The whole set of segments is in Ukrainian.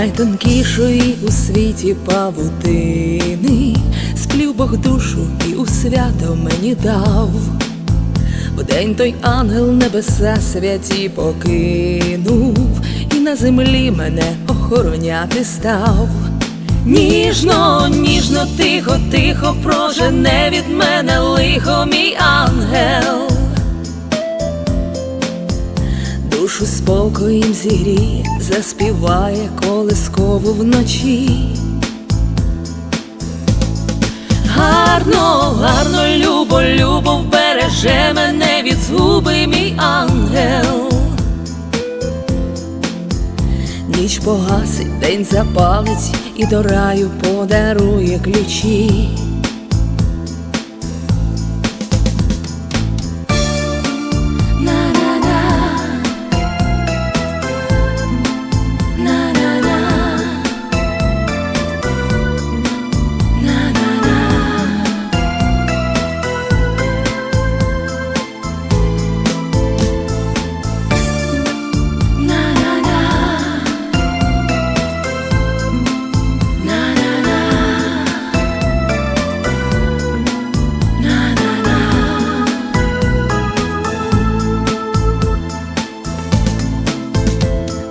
найтонкішої у світі павутини, сплів Бог душу і у свято мені дав. Вдень той ангел небеса святі покинув, і на землі мене охороняти став. Ніжно, ніжно, тихо, тихо прожене від мене лихо, мій ангел. Душу спокоєм зігріє, заспіває колискову вночі. Гарно, гарно, любо, любо вбереже мене від згуби, мій ангел. Ніч погасить, день запалить і до раю подарує ключі.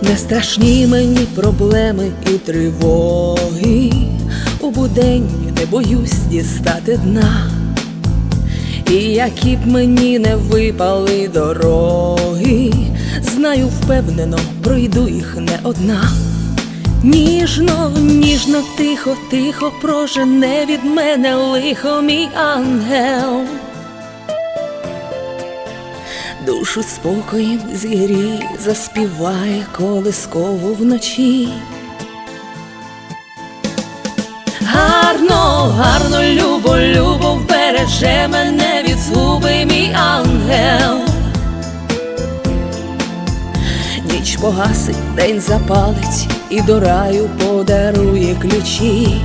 Не страшні мені проблеми і тривоги. У будень не боюсь дістати дна. І які б мені не випали дороги, знаю впевнено, пройду їх не одна. Ніжно, ніжно, тихо, тихо прожене від мене лихо, мій ангел. Душу спокоєм зігріє, заспіває колискову вночі. Гарно, гарно, любо, любо вбереже мене від згуби, мій ангел. Ніч погасить, день запалить і до раю подарує ключі.